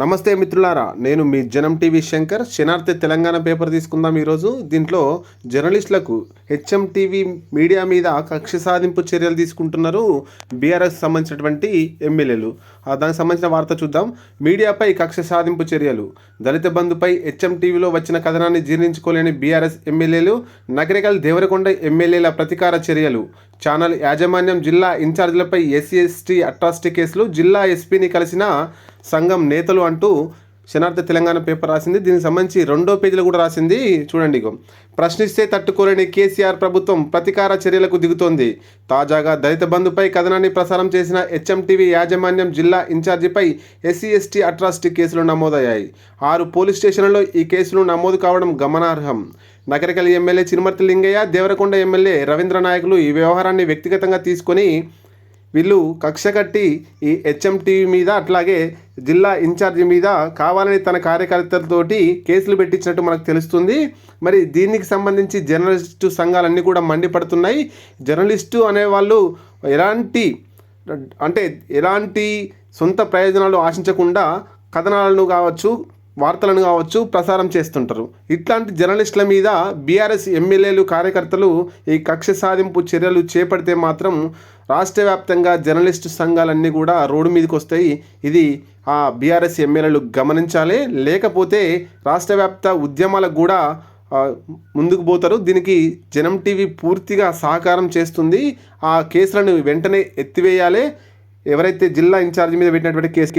నమస్తే మిత్రులారా నేను మీ జనం టీవీ శంకర్. శనార్థి తెలంగాణ పేపర్ తీసుకుందాం ఈరోజు. దీంట్లో జర్నలిస్టులకు హెచ్ఎం టీవీ మీడియా మీద కక్ష సాధింపు చర్యలు తీసుకుంటున్నారు బీఆర్ఎస్ సంబంధించినటువంటి ఎమ్మెల్యేలు. దానికి సంబంధించిన వార్త చూద్దాం. మీడియాపై కక్ష సాధింపు చర్యలు. దళిత బంధుపై హెచ్ఎం టీవీలో వచ్చిన కథనాన్ని జీర్ణించుకోలేని బీఆర్ఎస్ ఎమ్మెల్యేలు నగరికల్ దేవరకొండ ఎమ్మెల్యేల ప్రతీకార చర్యలు. ఛానల్ యాజమాన్యం జిల్లా ఇన్ఛార్జీలపై ఎస్సీ ఎస్టీ అట్రాసిటీ కేసులు జిల్లా ఎస్పీని కలిసిన సంఘం నేతలు అంటూ శనార్థ తెలంగాణ పేపర్ రాసింది. దీనికి సంబంధించి రెండో పేజీలో కూడా రాసింది. చూడండి ఇగో. ప్రశ్నిస్తే తట్టుకోలేని కేసీఆర్ ప్రభుత్వం ప్రతీకార చర్యలకు దిగుతోంది. తాజాగా దళిత బంధుపై కథనాన్ని ప్రసారం చేసిన హెచ్ఎంటీవీ యాజమాన్యం జిల్లా ఇన్ఛార్జిపై ఎస్సీ ఎస్టీ అట్రాసిటీ కేసులు నమోదయ్యాయి. ఆరు పోలీస్ స్టేషన్లలో ఈ కేసులు నమోదు కావడం గమనార్హం. నగరికల్ ఎమ్మెల్యే చిరుమర్తి లింగయ్య దేవరకొండ ఎమ్మెల్యే రవీంద్ర నాయకులు ఈ వ్యవహారాన్ని వ్యక్తిగతంగా తీసుకొని వీళ్ళు కక్ష కట్టి ఈ హెచ్ఎం టీవీ మీద అట్లాగే జిల్లా ఇన్ఛార్జి మీద కావాలని తన కార్యకర్తలతోటి కేసులు పెట్టించినట్టు మనకు తెలుస్తుంది. మరి దీనికి సంబంధించి జర్నలిస్టు సంఘాలన్నీ కూడా మండిపడుతున్నాయి. జర్నలిస్టు అనేవాళ్ళు ఎలాంటి అంటే ఎలాంటి సొంత ప్రయోజనాలు ఆశించకుండా కథనాలను కావచ్చు వార్తలను కావచ్చు ప్రసారం చేస్తుంటారు. ఇట్లాంటి జర్నలిస్టుల మీద బీఆర్ఎస్ ఎమ్మెల్యేలు కార్యకర్తలు ఈ కక్ష సాధింపు చర్యలు చేపడితే మాత్రం రాష్ట్ర వ్యాప్తంగా జర్నలిస్టు సంఘాలన్నీ కూడా రోడ్డు మీదకి వస్తాయి. ఇది ఆ బీఆర్ఎస్ ఎమ్మెల్యేలు గమనించాలి. లేకపోతే రాష్ట్ర వ్యాప్త ఉద్యమాలకు కూడా ముందుకు పోతారు. దీనికి జనం టీవీ పూర్తిగా సహకారం చేస్తుంది. ఆ కేసులను వెంటనే ఎత్తివేయాలి. ఎవరైతే జిల్లా ఇన్ఛార్జ్ మీద పెట్టినటువంటి కేసు